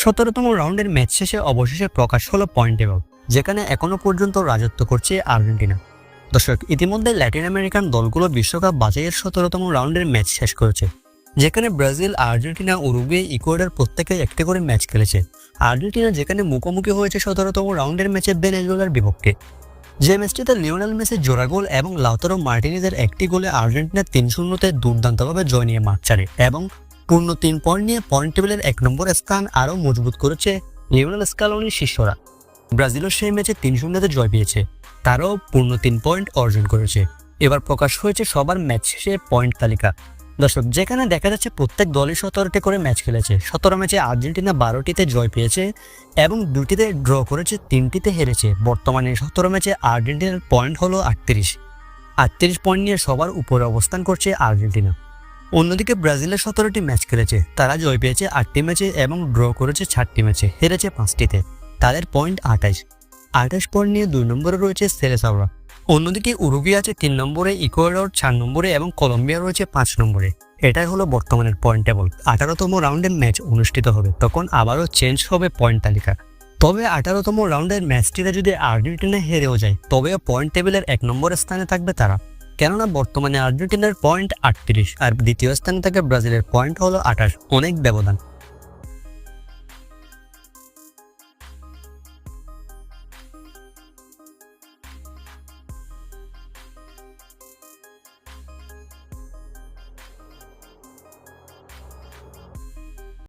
সতেরোতম রাউন্ডের ম্যাচ শেষে অবশেষে প্রকাশ হলো পয়েন্ট টেবল যেখানে এখনও পর্যন্ত রাজত্ব করছে আর্জেন্টিনা। দর্শক, ইতিমধ্যে ল্যাটিন আমেরিকান দলগুলো বিশ্বকাপ বাছাইয়ের সতেরোতম রাউন্ডের ম্যাচ শেষ করেছে, যেখানে ব্রাজিল, আর্জেন্টিনা, উরুগুয়ে, ইকুয়েডার প্রত্যেকে একটি করে ম্যাচ খেলেছে। আর্জেন্টিনা যেখানে মুখোমুখি হয়েছে সতেরোতম রাউন্ডের ম্যাচে বেনেজুয়েলার বিপক্ষে। যে ম্যাচটিতে লিওনেল মেসির জোড়া গোল এবং লাউতারো মার্টিনিজের একটি গোলে আর্জেন্টিনা তিন শূন্যতে দুর্দান্তভাবে জয় নিয়ে মাঠ ছাড়ে এবং পূর্ণ তিন পয়েন্ট নিয়ে পয়েন্ট টেবিলের এক নম্বর স্থান আরও মজবুত করেছে লিওনেল স্কালোনির শিষ্যরা। ব্রাজিলও সেই ম্যাচে তিন শূন্যতে জয় পেয়েছে। তারাও পূর্ণ তিন পয়েন্ট অর্জন করেছে। এবার প্রকাশ হয়েছে সবার ম্যাচ শেষে পয়েন্ট তালিকা। দর্শক, যেখানে দেখা যাচ্ছে প্রত্যেক দলই সতেরোটি করে ম্যাচ খেলেছে। সতেরো ম্যাচে আর্জেন্টিনা বারোটিতে জয় পেয়েছে এবং দুটিতে ড্র করেছে, তিনটিতে হেরেছে। বর্তমানে সতেরো ম্যাচে আর্জেন্টিনার পয়েন্ট হলো আটত্রিশ। আটত্রিশ পয়েন্ট নিয়ে সবার উপরে অবস্থান করছে আর্জেন্টিনা। অন্যদিকে ব্রাজিলের সতেরোটি ম্যাচ খেলেছে। তারা জয় পেয়েছে আটটি ম্যাচে এবং ড্র করেছে চারটি ম্যাচে, হেরেছে পাঁচটিতে। তাদের পয়েন্ট আঠাশ। আঠাশ পয়েন্ট নিয়ে দুই নম্বরে রয়েছে সেরেসাওরা অন্যদিকে উরুগি আছে তিন নম্বরে, ইকুয়েডর চার নম্বরে এবং কলম্বিয়া রয়েছে পাঁচ নম্বরে। এটাই হলো বর্তমানের পয়েন্ট টেবল। আঠারোতম রাউন্ডের ম্যাচ অনুষ্ঠিত হবে, তখন আবারও চেঞ্জ হবে পয়েন্ট তালিকা। তবে আঠারোতম রাউন্ডের ম্যাচটিতে যদি আর্জেন্টিনা হেরেও যায়, তবেও পয়েন্ট টেবিলের এক নম্বরের স্থানে থাকবে তারা। কেননা বর্তমানে আর্জেন্টিনার পয়েন্ট আটত্রিশ আর দ্বিতীয় স্থানে থাকে ব্রাজিলের পয়েন্ট হলো আঠাশ। অনেক ব্যবধান।